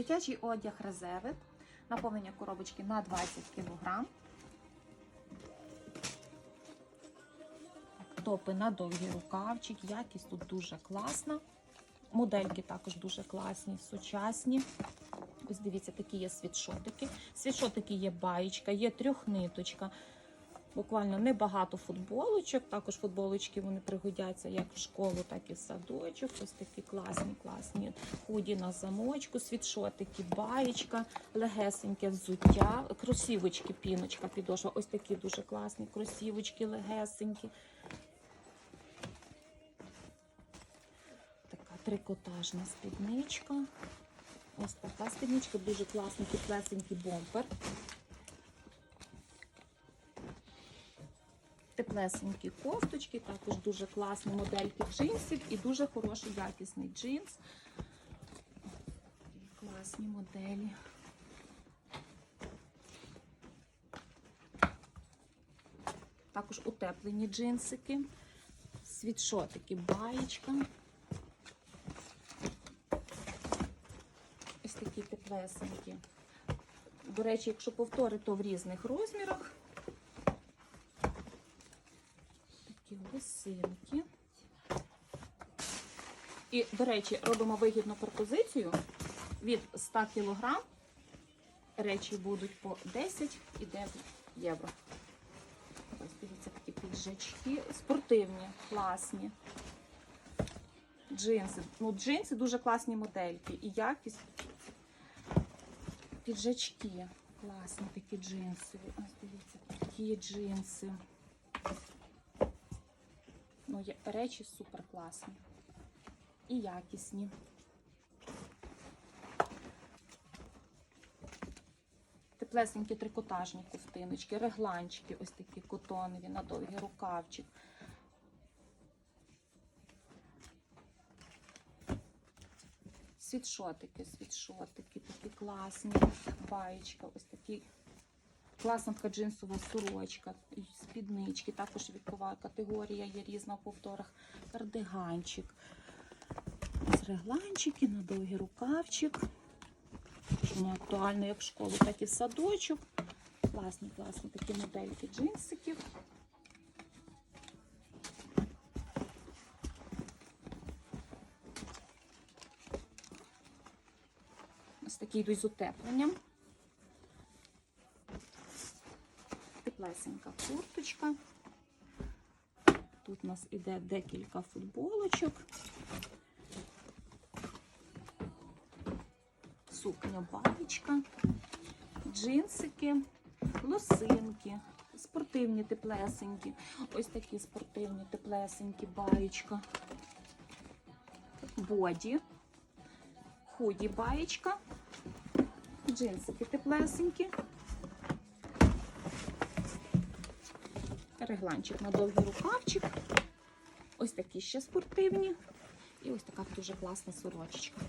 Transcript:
Дитячий одяг резервит. Наповнення коробочки на 20 кг. Топи на довгий рукавчик. Якість тут дуже класна. Модельки також дуже класні, сучасні. Ось дивіться, такі є світшотики. Світшотики є баєчка, є трьохниточка. Буквально небагато футболочок. Також футболочки вони пригодяться як в школу, так і в садочок. Ось такі класні, класні худі на замочку, світшотики, баєчка, легесеньке взуття, кросівочки, піночка, підошва. Ось такі дуже класні кросівочки, легесенькі. Така трикотажна спідничка. Ось така спідничка, дуже класний теплесенький бомпер. Теплесенькі кофточки, також дуже класні модельки джинсів і дуже хороший якісний джинс. Класні моделі. Також утеплені джинсики, світшотики, баєчка. Ось такі теплесенькі. До речі, якщо повтори, то в різних розмірах. Такі лосинки. І, до речі, робимо вигідну пропозицію. Від 100 кг речі будуть по 10 і 9 євро. Ось дивіться, такі піджачки. Спортивні, класні. Джинси. Ну, джинси дуже класні модельки. І якість. Піджачки. Класні такі джинси. Ось дивіться, такі джинси. Є- речі супер класні. І якісні. Теплесенькі трикотажні ковтиночки, регланчики, ось такі котонові на довгий рукавчик. Світшотики, світшотики, такі класні, баєчка, ось такі класна така джинсова сорочка, спіднички, також вікова категорія є різна в повторах, кардиганчик. Регланчики на довгий рукавчик. Воно актуально як в школу, так і в садочок. Класні, класні такі модельки джинсиків. Ось такі йдуть з утепленням. Теплесенька курточка. Тут у нас іде декілька футболочок. Сукня бабочка, джинсики, лосинки, спортивні теплесенькі. Ось такі спортивні теплесенькі баєчка. Боді, худі баєчка, джинсики теплесенькі. Регланчик на довгий рукавчик. Ось такі ще спортивні. І ось така дуже класна сорочечка.